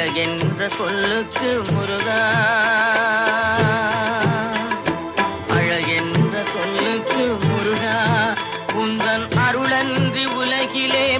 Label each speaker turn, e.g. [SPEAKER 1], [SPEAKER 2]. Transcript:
[SPEAKER 1] அழகென்ற சொல்லுக்கு முருகா. அழகென்ற சொல்லுக்கு முருகா. உந்தன் அருளன்றி உலகிலே